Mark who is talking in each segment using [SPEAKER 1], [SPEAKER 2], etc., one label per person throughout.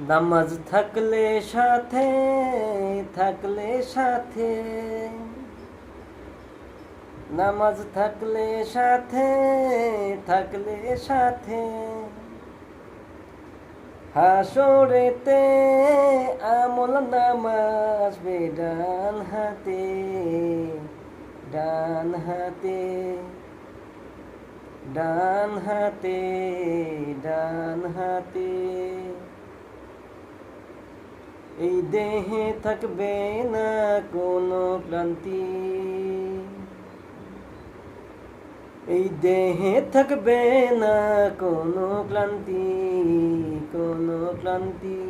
[SPEAKER 1] নামাজ থাকলে সাথে থাকলে সাথে। নামাজ থাকলে সাথে থাকলে সাথে। হাসরেতে আমল নামাজ ডান হাতে ডান হাতে ডান হাতে ডান হাতে। এই দেহে থাকবে না কোনো ক্লান্তি। এই দেহে থাকবে না কোনো ক্লান্তি কোনো ক্লান্তি।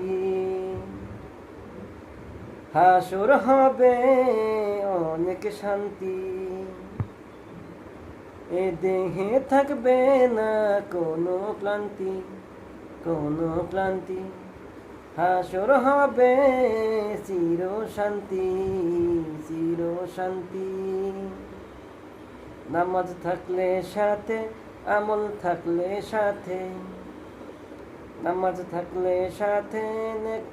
[SPEAKER 1] হাসর হবে অনেক শান্তি। এ দেহে থাকবে না কোনো ক্লান্তি কোনো ক্লান্তি। হাসর হবে চির শান্তি চির শান্তি। নামাজ থাকলে সাথে, আমল থাকলে সাথে। নামাজ থাকলে সাথে, নেক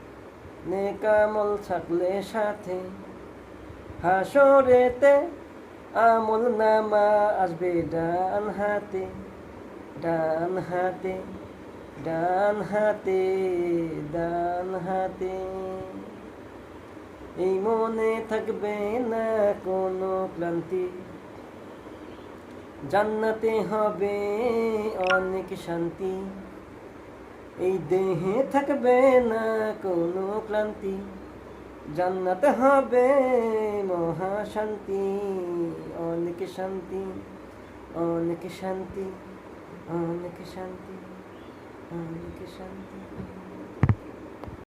[SPEAKER 1] নেক আমল থাকলে সাথে। হাসরেতে আমল নামা আসবে ডান হাতে ডান হাতে ডান হাতে, ডান হাতে। এই মনে থাকবে না কোনো ক্লান্তি। জান্নাতে হবে অনেক শান্তি। এই দেহে থাকবে না কোনো ক্লান্তি। জান্নাতে হবে মহা শান্তি, অনেক শান্তি অনেক শান্তি অনেক শান্তি অনেক শান্তি।